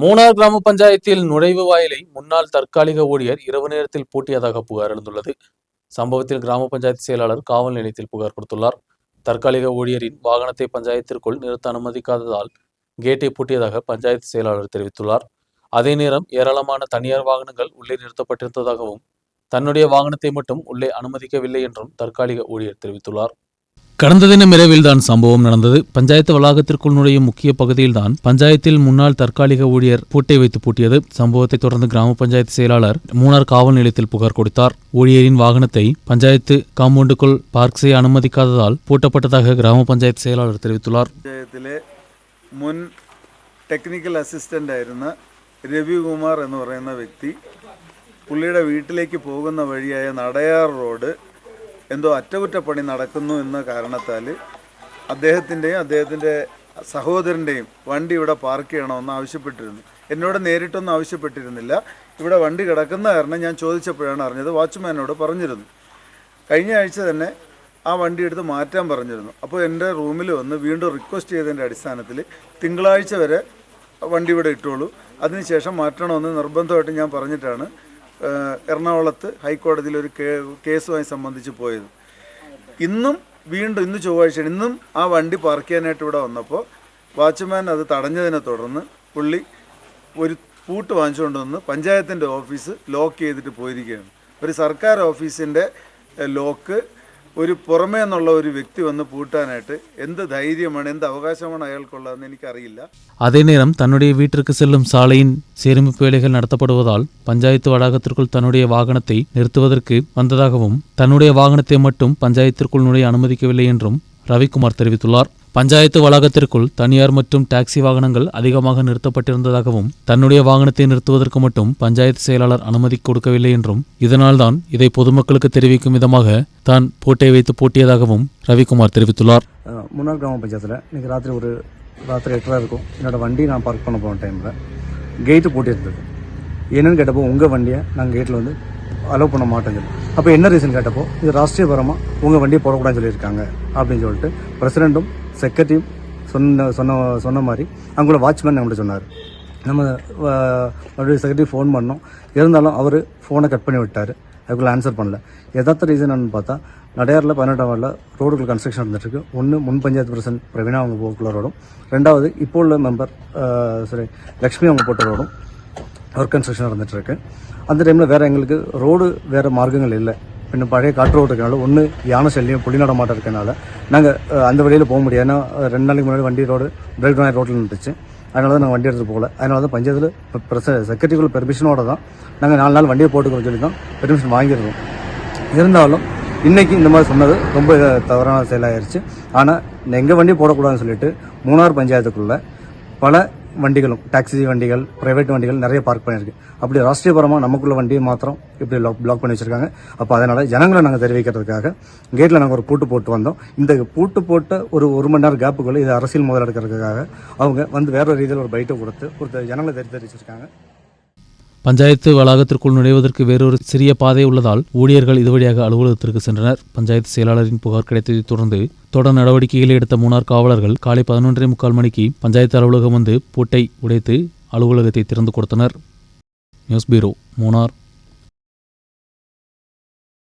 மூணார் கிராம பஞ்சாயத்தில் நுழைவு வாயிலை முன்னாள் தற்காலிக ஊழியர் இரவு நேரத்தில் பூட்டியதாக புகார் எழுந்துள்ளது. சம்பவத்தில் கிராம பஞ்சாயத்து செயலாளர் காவல் நிலையத்தில் புகார் கொடுத்துள்ளார். தற்காலிக ஊழியரின் வாகனத்தை பஞ்சாயத்திற்குள் நிறுத்த அனுமதிக்காததால் கேட்டை பூட்டியதாக பஞ்சாயத்து செயலாளர் தெரிவித்துள்ளார். அதே நேரம் ஏராளமான தனியார் வாகனங்கள் உள்ளே நிறுத்தப்பட்டிருந்ததாகவும் தன்னுடைய வாகனத்தை மட்டும் உள்ளே அனுமதிக்கவில்லை என்றும் தற்காலிக ஊழியர் தெரிவித்துள்ளார். கடந்த தினம் இரவில்தான் சம்பவம் நடந்தது பஞ்சாயத்து வளாகத்திற்குள் நுழையும் முக்கிய பகுதியில்தான் பஞ்சாயத்தில் முன்னாள் தற்காலிக ஊழியர் பூட்டை வைத்து பூட்டியது சம்பவத்தை தொடர்ந்து கிராம பஞ்சாயத்து செயலாளர் மூணார் காவல் நிலையத்தில் புகார் கொடுத்தார் ஊழியரின் வாகனத்தை பஞ்சாயத்து காம்பவுண்டுக்குள் பார்க் செய்ய அனுமதிக்காததால் பூட்டப்பட்டதாக கிராம பஞ்சாயத்து செயலாளர் தெரிவித்துள்ளார் പഞ്ചായത്തിലെ മുൻ ടെക്നിക്കൽ അസിസ്റ്റൻ്റ് ആയിരുന്ന രവികുമാർ എന്ന് പറയുന്ന വ്യക്തി പുള്ളിയുടെ വീട്ടിലേക്ക് പോകുന്ന വഴിയായ നടയാർ റോഡ് എന്തോ അറ്റകുറ്റപ്പണി നടക്കുന്നു എന്ന കാരണത്താൽ അദ്ദേഹത്തിന്റെയും അദ്ദേഹത്തിന്റെ സഹോദരന്റെയും വണ്ടി ഇവിടെ പാർക്ക് ചെയ്യണമെന്ന് ആവശ്യപ്പെട്ടിരുന്നു. എന്നോട് നേരിട്ടൊന്നും ആവശ്യപ്പെട്ടിരുന്നില്ല. ഇവിടെ വണ്ടി കിടക്കുന്ന കാരണം ഞാൻ ചോദിച്ചപ്പോഴാണ് അറിഞ്ഞത്. വാച്ച്മാനോട് പറഞ്ഞിരുന്നു. കഴിഞ്ഞ ആഴ്ച തന്നെ ആ വണ്ടി എടുത്ത് മാറ്റാൻ പറഞ്ഞിരുന്നു. അപ്പോൾ എന്റെ റൂമിൽ വന്ന് വീണ്ടും റിക്വസ്റ്റ് ചെയ്തതിന്റെ അടിസ്ഥാനത്തിൽ തിങ്കളാഴ്ച വരെ വണ്ടി ഇവിടെ ഇട്ടോളൂ. അതിനുശേഷം മാറ്റണമെന്ന് നിർബന്ധമായിട്ട് ഞാൻ പറഞ്ഞിട്ടാണ് എറണാകുളത്ത് ഹൈക്കോടതിയിൽ ഒരു കേസുമായി സംബന്ധിച്ച് പോയത്. ഇന്നും വീണ്ടും ഇന്ന് ചൊവ്വാഴ്ചയാണ്. ഇന്നും ആ വണ്ടി പാർക്ക് ചെയ്യാനായിട്ട് ഇവിടെ വന്നപ്പോൾ വാച്ച്മാൻ അത് തടഞ്ഞതിനെ തുടർന്ന് പുള്ളി ഒരു പൂട്ട് വാങ്ങിച്ചുകൊണ്ട് വന്ന് പഞ്ചായത്തിന്റെ ഓഫീസ് ലോക്ക് ചെയ്തിട്ട് പോയിരിക്കുകയാണ്. ഒരു സർക്കാർ ഓഫീസിന്റെ ലോക്ക് ഒരു പുറമേ നിന്നുള്ള ഒരു വ്യക്തി വന്ന് പൂട്ടാനായിട്ട് എന്ത് ധൈര്യമാണ് എന്ത് അവകാശമാണ് അയാൾക്കുള്ളതെന്ന് എനിക്കറിയില്ല அதே நேரம் தன்னுடைய வீட்டிற்கு செல்லும் சாலையின் சீரமைப்பு வேலைகள் நடத்தப்படுவதால் பஞ்சாயத்து வளாகத்திற்குள் தன்னுடைய வாகனத்தை நிறுத்துவதற்கு வந்ததாகவும் தன்னுடைய வாகனத்தை மட்டும் பஞ்சாயத்திற்குள் நுழைய அனுமதிக்கவில்லை என்றும் ரவிக்குமார் தெரிவித்துள்ளார் பஞ்சாயத்து வளாகத்திற்குள் தனியார் மற்றும் டாக்ஸி வாகனங்கள் அதிகமாக நிறுத்தப்பட்டிருந்ததாகவும் தன்னுடைய வாகனத்தை நிறுத்துவதற்கு மட்டும் பஞ்சாயத்து செயலாளர் அனுமதி கொடுக்கவில்லை என்றும் இதனால்தான் இதை பொதுமக்களுக்கு தெரிவிக்கும் விதமாக தான் போட்டியை வைத்து போட்டியதாகவும் ரவிக்குமார் தெரிவித்துள்ளார். முன்னாள் கிராம பஞ்சாயத்தில் இன்னைக்கு ராத்திரி ஒரு ராத்திரி எட்டரை இருக்கும். என்னோடய வண்டி நான் பார்க் பண்ண போன டைமில் கேட்டு போட்டிருந்தது என்னன்னு கேட்டப்போ உங்கள் வண்டியை நாங்கள் கேட்டில் வந்து அலோவ் பண்ண மாட்டேங்குது அப்போ என்ன ரீசன் கேட்டப்போ இது ராஷ்ட்ரியபரமாக உங்கள் வண்டியை போடக்கூடாதுன்னு சொல்லியிருக்காங்க அப்படின்னு சொல்லிட்டு பிரசிடெண்ட்டும் செக்ரட்டரியும் சொன்ன சொன்ன சொன்ன மாதிரி அவங்களோட வாட்ச்மேன் நம்மகிட்ட சொன்னார். நம்ம மறுபடியும் செக்ரட்டரி ஃபோன் பண்ணோம். இருந்தாலும் அவர் ஃபோனை கட் பண்ணி விட்டார். அதுக்குள்ளே ஆன்சர் பண்ணல. எதார்த்த ரீசன் என்னன்னு பார்த்தா நடையாரில் பதினெட்டாம் வாரில் ரோடுகள் கன்ஸ்ட்ரக்ஷன் நடந்துட்டுருக்கு. ஒன்று முன் பஞ்சாயத்து பிரசிடன்ட் பிரவீனா அவங்க போக்குள்ள ரோடும் ரெண்டாவது இப்போ உள்ள மெம்பர் சாரி லக்ஷ்மி அவங்க போட்ட ரோடும் ஒர்க் கன்ஸ்ட்ரக்ஷன் நடந்துட்டுருக்கு. அந்த டைமில் வேறு எங்களுக்கு ரோடு வேறு மார்க்கங்கள் இல்லை. பின்ன பழைய காற்று இருக்கனால ஒன்று யானை செல்லியும் புலி நடமாட்டம் இருக்கனால நாங்கள் அந்த வழியில் போக முடியாது. ஏன்னா ரெண்டு நாளைக்கு முன்னாடி வண்டி ரோடு பிரேக் டவுன் ரோட்டில் நின்றுச்சு. அதனால தான் நாங்கள் வண்டி எடுத்துகிட்டு போகல. அதனால தான் பஞ்சாயத்தில் பிரச செக்ரட்டரிக்குள்ள பெர்மிஷனோட தான் நாங்கள் நாலு நாள் வண்டியை போட்டுக்கிறோம் சொல்லி தான் பெர்மிஷன் வாங்கியிருந்தோம் இருந்தாலும் இன்றைக்கி இந்த மாதிரி சொன்னது ரொம்ப தவறான செயலாயிருச்சு. ஆனால் எங்கள் வண்டி போடக்கூடாதுன்னு சொல்லிட்டு மூணார் பஞ்சாயத்துக்குள்ளே பல வண்டிகளும் டாக்ஸி வண்டிகள் பிரைவேட் வண்டிகள் நிறைய பார்க் பண்ணியிருக்கு. அப்படி ராஷ்டிரியபரமாக நமக்குள்ள வண்டியை மாத்திரம் இப்படி லாக் பிளாக் பண்ணி வச்சிருக்காங்க. அப்போ அதனால் ஜனங்களை நாங்கள் தெரிவிக்கிறதுக்காக கேட்டில் நாங்கள் ஒரு பூட்டு போட்டு வந்தோம். இந்த பூட்டு போட்ட ஒரு ஒரு மணி நேரம் கேப்புக்குள்ளே இது அரசியல் முதல் எடுக்கிறதுக்காக அவங்க வந்து வேற ரீதியில் ஒரு பைட்டை கொடுத்து ஒரு ஜனங்களை தெரி தெரிவிச்சிருக்காங்க. பஞ்சாயத்து வளாகத்திற்குள் நுழைவதற்கு வேறொரு சிறிய பாதை உள்ளதால் ஊழியர்கள் இதுவழியாக அலுவலகத்திற்கு சென்றனர். பஞ்சாயத்து செயலாளரின் புகார் கிடைத்ததைத் தொடர்ந்து தொடர் நடவடிக்கைகளை எடுத்த மூணார் காவலர்கள் காலை பதினொன்றரை முக்கால் மணிக்கு பஞ்சாயத்து அலுவலகம் வந்து பூட்டை உடைத்து அலுவலகத்தை திறந்து கொடுத்தனர். நியூஸ் பீரோ மூணார்